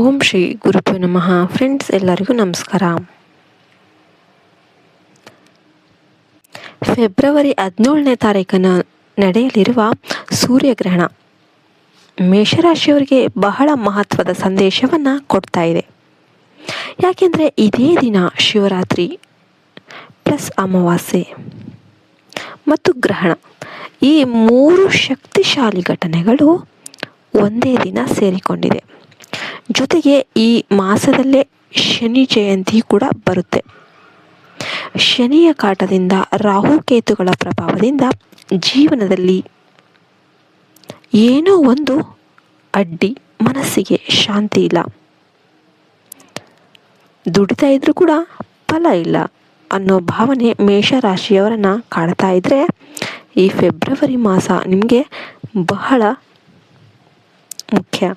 ಓಂ ಶ್ರೀ ಗುರುಭ್ಯೋ ನಮಃ. ಫ್ರೆಂಡ್ಸ್ ಎಲ್ಲರಿಗೂ ನಮಸ್ಕಾರ. ಫೆಬ್ರವರಿ ಹದಿನೇಳನೇ ತಾರೀಕನ್ನು ನಡೆಯಲಿರುವ ಸೂರ್ಯಗ್ರಹಣ ಮೇಷರಾಶಿಯವರಿಗೆ ಬಹಳ ಮಹತ್ವದ ಸಂದೇಶವನ್ನು ಕೊಡ್ತಾ ಇದೆ. ಯಾಕೆಂದರೆ ಇದೇ ದಿನ ಶಿವರಾತ್ರಿ ಪ್ಲಸ್ ಅಮಾವಾಸ್ಯೆ ಮತ್ತು ಗ್ರಹಣ. ಈ ಮೂರು ಶಕ್ತಿಶಾಲಿ ಘಟನೆಗಳು ಒಂದೇ ದಿನ ಸೇರಿಕೊಂಡಿದೆ. ಜೊತೆಗೆ ಈ ಮಾಸದಲ್ಲೇ ಶನಿ ಜಯಂತಿ ಕೂಡ ಬರುತ್ತೆ. ಶನಿಯ ಕಾಟದಿಂದ ರಾಹುಕೇತುಗಳ ಪ್ರಭಾವದಿಂದ ಜೀವನದಲ್ಲಿ ಏನೋ ಒಂದು ಅಡ್ಡಿ ಮನಸ್ಸಿಗೆ ಶಾಂತಿ ಇಲ್ಲ. ದುಡಿತಾ ಇದ್ರೂ ಕೂಡ ಫಲ ಇಲ್ಲ ಅನ್ನೋ ಭಾವನೆ ಮೇಷರಾಶಿಯವರನ್ನು ಕಾಡ್ತಾ ಇದ್ರೆ ಈ ಫೆಬ್ರವರಿ ಮಾಸ ನಿಮಗೆ ಬಹಳ ಮುಖ್ಯ.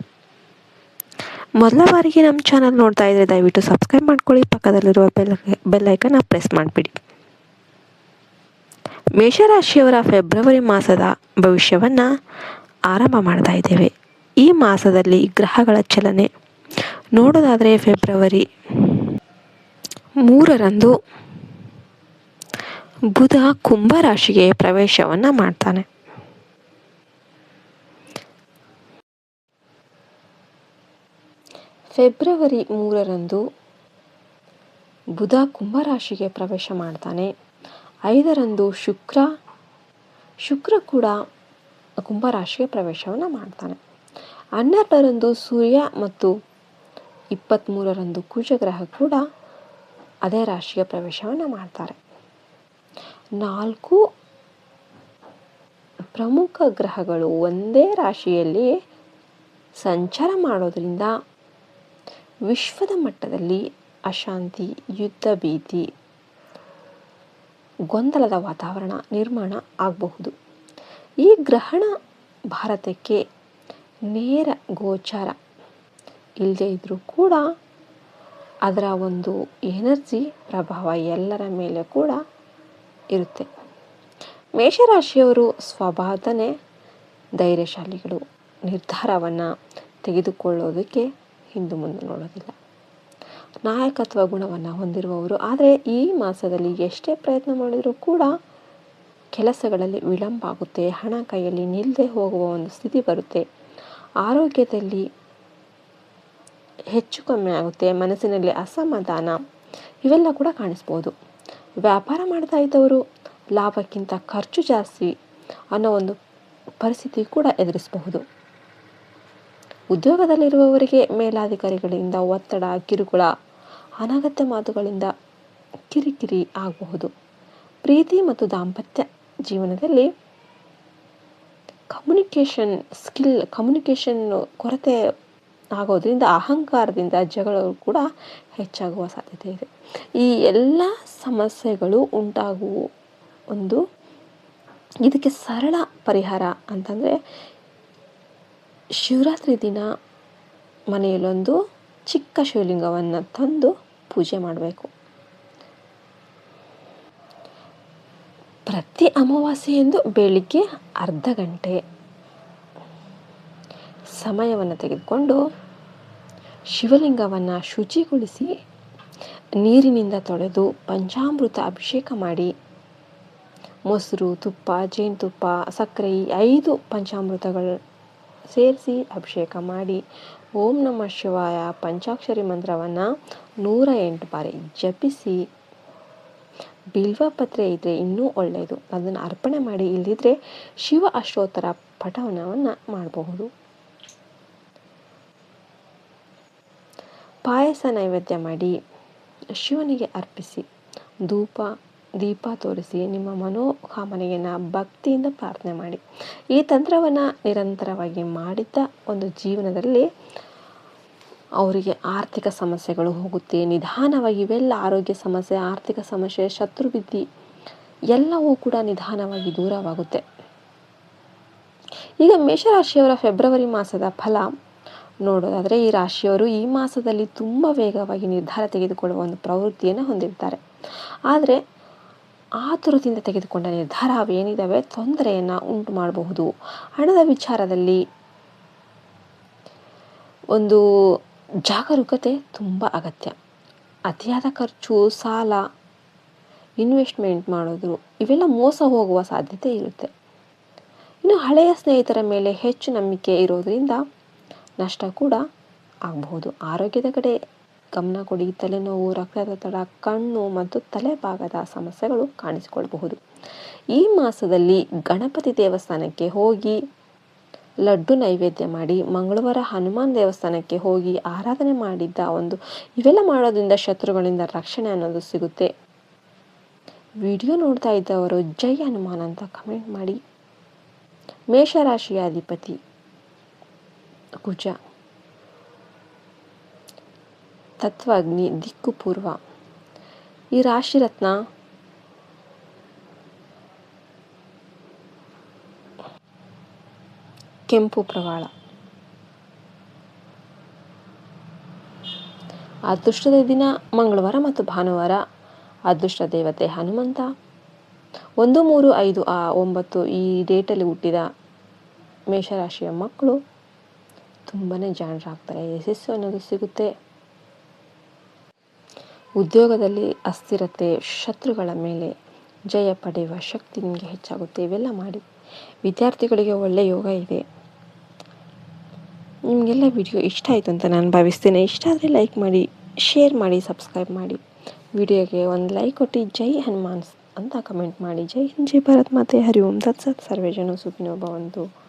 ಮೊದಲ ಬಾರಿಗೆ ನಮ್ಮ ಚಾನಲ್ ನೋಡ್ತಾ ಇದ್ದರೆ ದಯವಿಟ್ಟು ಸಬ್ಸ್ಕ್ರೈಬ್ ಮಾಡ್ಕೊಳ್ಳಿ. ಪಕ್ಕದಲ್ಲಿರುವ ಬೆಲ್ ಬೆಲ್ಲೈಕನ್ನ ಪ್ರೆಸ್ ಮಾಡಿಬಿಡಿ. ಮೇಷರಾಶಿಯವರ ಫೆಬ್ರವರಿ ಮಾಸದ ಭವಿಷ್ಯವನ್ನು ಆರಂಭ ಮಾಡ್ತಾ ಇದ್ದೇವೆ. ಈ ಮಾಸದಲ್ಲಿ ಗ್ರಹಗಳ ಚಲನೆ. ನೋಡೋದಾದರೆ ಫೆಬ್ರವರಿ ಮೂರರಂದು ಬುಧ ಕುಂಭರಾಶಿಗೆ ಪ್ರವೇಶವನ್ನು ಮಾಡ್ತಾನೆ. ಫೆಬ್ರವರಿ ಮೂರರಂದು ಬುಧ ಕುಂಭರಾಶಿಗೆ ಪ್ರವೇಶ ಮಾಡ್ತಾನೆ. ಐದರಂದು ಶುಕ್ರ ಶುಕ್ರ ಕೂಡ ಕುಂಭರಾಶಿಗೆ ಪ್ರವೇಶವನ್ನು ಮಾಡ್ತಾನೆ. ಹನ್ನೆರಡರಂದು ಸೂರ್ಯ ಮತ್ತು ಇಪ್ಪತ್ತ್ಮೂರರಂದು ಕುಜಗ್ರಹ ಕೂಡ ಅದೇ ರಾಶಿಗೆ ಪ್ರವೇಶವನ್ನು ಮಾಡ್ತಾರೆ. ನಾಲ್ಕು ಪ್ರಮುಖ ಗ್ರಹಗಳು ಒಂದೇ ರಾಶಿಯಲ್ಲಿ ಸಂಚಾರ ಮಾಡೋದ್ರಿಂದ ವಿಶ್ವದ ಮಟ್ಟದಲ್ಲಿ ಅಶಾಂತಿ, ಯುದ್ಧ ಭೀತಿ, ಗೊಂದಲದ ವಾತಾವರಣ ನಿರ್ಮಾಣ ಆಗಬಹುದು. ಈ ಗ್ರಹಣ ಭಾರತಕ್ಕೆ ನೇರ ಗೋಚಾರ. ಇಲ್ಲದೇ ಇದ್ದರೂ ಕೂಡ ಅದರ ಒಂದು ಎನರ್ಜಿ ಪ್ರಭಾವ ಎಲ್ಲರ ಮೇಲೆ ಕೂಡ ಇರುತ್ತೆ. ಮೇಷರಾಶಿಯವರು ಸ್ವಭಾವನೆ ಧೈರ್ಯಶಾಲಿಗಳು. ನಿರ್ಧಾರವನ್ನು ತೆಗೆದುಕೊಳ್ಳೋದಕ್ಕೆ ಹಿಂದು ಮುಂದೆ ನೋಡೋದಿಲ್ಲ. ನಾಯಕತ್ವ ಗುಣವನ್ನು ಹೊಂದಿರುವವರು. ಆದರೆ ಈ ಮಾಸದಲ್ಲಿ ಎಷ್ಟೇ ಪ್ರಯತ್ನ ಮಾಡಿದರೂ ಕೂಡ ಕೆಲಸಗಳಲ್ಲಿ ವಿಳಂಬ ಆಗುತ್ತೆ ಹಣ ಕೈಯಲ್ಲಿ ನಿಲ್ಲದೆ ಹೋಗುವ ಒಂದು ಸ್ಥಿತಿ ಬರುತ್ತೆ. ಆರೋಗ್ಯದಲ್ಲಿ ಹೆಚ್ಚು ಕಮ್ಮಿ ಆಗುತ್ತೆ, ಮನಸ್ಸಿನಲ್ಲಿ ಅಸಮಾಧಾನ ಇವೆಲ್ಲ ಕೂಡ ಕಾಣಿಸ್ಬೋದು. ವ್ಯಾಪಾರ ಮಾಡ್ತಾ ಇದ್ದವರು ಲಾಭಕ್ಕಿಂತ ಖರ್ಚು ಜಾಸ್ತಿ ಅನ್ನೋ ಒಂದು ಪರಿಸ್ಥಿತಿ ಕೂಡ ಎದುರಿಸಬಹುದು. ಉದ್ಯೋಗದಲ್ಲಿರುವವರಿಗೆ ಮೇಲಾಧಿಕಾರಿಗಳಿಂದ ಒತ್ತಡ, ಕಿರುಕುಳ, ಅನಗತ್ಯ ಮಾತುಗಳಿಂದ ಕಿರಿಕಿರಿ ಆಗಬಹುದು. ಪ್ರೀತಿ ಮತ್ತು ದಾಂಪತ್ಯ ಜೀವನದಲ್ಲಿ ಕಮ್ಯುನಿಕೇಷನ್ ಸ್ಕಿಲ್ ಕಮ್ಯುನಿಕೇಷನ್ ಕೊರತೆ ಆಗೋದ್ರಿಂದ, ಅಹಂಕಾರದಿಂದ ಜಗಳಗಳು ಕೂಡ ಹೆಚ್ಚಾಗುವ ಸಾಧ್ಯತೆ ಇದೆ. ಈ ಎಲ್ಲ ಸಮಸ್ಯೆಗಳು ಉಂಟಾಗುವ ಒಂದು ಇದಕ್ಕೆ ಸರಳ ಪರಿಹಾರ ಅಂತಂದರೆ ಶಿವರಾತ್ರಿ ದಿನ ಮನೆಯಲ್ಲೊಂದು ಚಿಕ್ಕ ಶಿವಲಿಂಗವನ್ನು ತಂದು ಪೂಜೆ ಮಾಡಬೇಕು. ಪ್ರತಿ ಅಮಾವಾಸ್ಯೆಯಂದು ಬೆಳಿಗ್ಗೆ ಅರ್ಧ ಗಂಟೆ ಸಮಯವನ್ನು ತೆಗೆದುಕೊಂಡು ಶಿವಲಿಂಗವನ್ನು ಶುಚಿಗೊಳಿಸಿ ನೀರಿನಿಂದ ತೊಳೆದು ಪಂಚಾಮೃತ ಅಭಿಷೇಕ ಮಾಡಿ. ಮೊಸರು, ತುಪ್ಪ, ಜೇನುತುಪ್ಪ, ಸಕ್ಕರೆ ಐದು ಪಂಚಾಮೃತಗಳು ಸೇರಿಸಿ ಅಭಿಷೇಕ ಮಾಡಿ. ಓಂ ನಮ ಶಿವಾಯ. ಪಂಚಾಕ್ಷರಿ ಮಂತ್ರವನ್ನು ನೂರ ಎಂಟು ಬಾರಿ ಜಪಿಸಿ. ಬಿಲ್ವಪತ್ರೆ ಇದ್ದರೆ ಇನ್ನೂ ಒಳ್ಳೆಯದು. ಅದನ್ನು ಅರ್ಪಣೆ ಮಾಡಿ. ಇಲ್ಲದಿದ್ದರೆ ಶಿವ ಅಷ್ಟೋತ್ತರ ಪಠವನವನ್ನು ಮಾಡಬಹುದು. ಪಾಯಸ ನೈವೇದ್ಯ ಮಾಡಿ. ಶಿವನಿಗೆ ಅರ್ಪಿಸಿ. ಧೂಪ ದೀಪ ತೋರಿಸಿ ನಿಮ್ಮ ಮನೋಕಾಮನೆಯನ್ನು ಭಕ್ತಿಯಿಂದ ಪ್ರಾರ್ಥನೆ ಮಾಡಿ. ಈ ತಂತ್ರವನ್ನು ನಿರಂತರವಾಗಿ ಮಾಡಿದ್ದ ಒಂದು ಜೀವನದಲ್ಲಿ ಅವರಿಗೆ ಆರ್ಥಿಕ ಸಮಸ್ಯೆಗಳು ಹೋಗುತ್ತೆ. ನಿಧಾನವಾಗಿ ಇವೆಲ್ಲ ಆರೋಗ್ಯ ಸಮಸ್ಯೆ, ಆರ್ಥಿಕ ಸಮಸ್ಯೆ ಶತ್ರುವಿದ್ಧಿ ಎಲ್ಲವೂ ಕೂಡ ನಿಧಾನವಾಗಿ ದೂರವಾಗುತ್ತೆ. ಈಗ ಮೇಷರಾಶಿಯವರ ಫೆಬ್ರವರಿ ಮಾಸದ ಫಲ ನೋಡೋದಾದರೆ, ಈ ರಾಶಿಯವರು ಈ ಮಾಸದಲ್ಲಿ ತುಂಬ ವೇಗವಾಗಿ ನಿರ್ಧಾರ ತೆಗೆದುಕೊಳ್ಳುವ ಒಂದು ಪ್ರವೃತ್ತಿಯನ್ನು ಹೊಂದಿರ್ತಾರೆ. ಆದರೆ ಆತುರದಿಂದ ತೆಗೆದುಕೊಂಡ ನಿರ್ಧಾರ ಅವೇನಿದ್ದಾವೆ ತೊಂದರೆಯನ್ನು ಉಂಟು ಮಾಡಬಹುದು. ಹಣದ ವಿಚಾರದಲ್ಲಿ ಒಂದು ಜಾಗರೂಕತೆ ತುಂಬ ಅಗತ್ಯ. ಅತಿಯಾದ ಖರ್ಚು, ಸಾಲ, ಇನ್ವೆಸ್ಟ್ಮೆಂಟ್ ಮಾಡೋದು, ಇವೆಲ್ಲ ಮೋಸ ಹೋಗುವ ಸಾಧ್ಯತೆ ಇರುತ್ತೆ. ಇನ್ನು ಹಳೆಯ ಸ್ನೇಹಿತರ ಮೇಲೆ ಹೆಚ್ಚು ನಂಬಿಕೆ ಇರೋದರಿಂದ ನಷ್ಟ ಕೂಡ ಆಗಬಹುದು. ಆರೋಗ್ಯದ ಕಡೆ ಗಮನ ಕೊಡಿ, ತಲೆನೋವು ರಕ್ತದೊತ್ತಡ ಕಣ್ಣು ಮತ್ತು ತಲೆಭಾಗದ ಸಮಸ್ಯೆಗಳು ಕಾಣಿಸಿಕೊಳ್ಳಬಹುದು. ಈ ಮಾಸದಲ್ಲಿ ಗಣಪತಿ ದೇವಸ್ಥಾನಕ್ಕೆ ಹೋಗಿ ಲಡ್ಡು ನೈವೇದ್ಯ ಮಾಡಿ, ಮಂಗಳವಾರ ಹನುಮಾನ್ ದೇವಸ್ಥಾನಕ್ಕೆ ಹೋಗಿ ಆರಾಧನೆ ಮಾಡಿದ್ದ ಒಂದು, ಇವೆಲ್ಲ ಮಾಡೋದ್ರಿಂದ ಶತ್ರುಗಳಿಂದ ರಕ್ಷಣೆ ಅನ್ನೋದು ಸಿಗುತ್ತೆ. ವಿಡಿಯೋ ನೋಡ್ತಾ ಇದ್ದವರು ಜೈ ಹನುಮಾನ್ ಅಂತ ಕಮೆಂಟ್ ಮಾಡಿ. ಮೇಷರಾಶಿಯ ಅಧಿಪತಿ ಕುಜ ತತ್ವಾಗ್ನಿ ದಿಕ್ಕು ಪೂರ್ವ. ಈ ರಾಶಿರತ್ನ ಕೆಂಪು ಪ್ರವಾಳ. ಅದೃಷ್ಟದ ದಿನ ಮಂಗಳವಾರ ಮತ್ತು ಭಾನುವಾರ ಅದೃಷ್ಟ ದೇವತೆ ಹನುಮಂತ. ಒಂದು, ಮೂರು, ಐದು, ಆ ಒಂಬತ್ತು ಈ ಡೇಟಲ್ಲಿ ಹುಟ್ಟಿದ ಮೇಷರಾಶಿಯ ಮಕ್ಕಳು ತುಂಬಾ ಜಾಣರಾಗ್ತಾರೆ. ಯಶಸ್ಸು ಅನ್ನೋದು ಸಿಗುತ್ತೆ. ಉದ್ಯೋಗದಲ್ಲಿ ಅಸ್ಥಿರತೆ ಶತ್ರುಗಳ ಮೇಲೆ ಜಯ ಪಡೆಯುವ ಶಕ್ತಿ ನಿಮಗೆ ಹೆಚ್ಚಾಗುತ್ತೆ. ಇವೆಲ್ಲ ಮಾಡಿ. ವಿದ್ಯಾರ್ಥಿಗಳಿಗೆ ಒಳ್ಳೆಯ ಯೋಗ ಇದೆ. ನಿಮಗೆಲ್ಲ ವಿಡಿಯೋ ಇಷ್ಟ ಆಯಿತು ಅಂತ ನಾನು ಭಾವಿಸ್ತೇನೆ. ಇಷ್ಟ ಆದರೆ ಲೈಕ್ ಮಾಡಿ, ಶೇರ್ ಮಾಡಿ, ಸಬ್ಸ್ಕ್ರೈಬ್ ಮಾಡಿ. ವಿಡಿಯೋಗೆ ಒಂದು ಲೈಕ್ ಕೊಟ್ಟು ಜೈ ಹನುಮಾನ್ಸ್ ಅಂತ ಕಮೆಂಟ್ ಮಾಡಿ. ಜೈ ಹಿಂದ್, ಜೈ ಭಾರತ್, ಮಾತೆ ಹರಿ ಓಂ. ಸತ್ ಸರ್ವೇ ಜನ ಸುಖಿನೋ ಭವಂತು.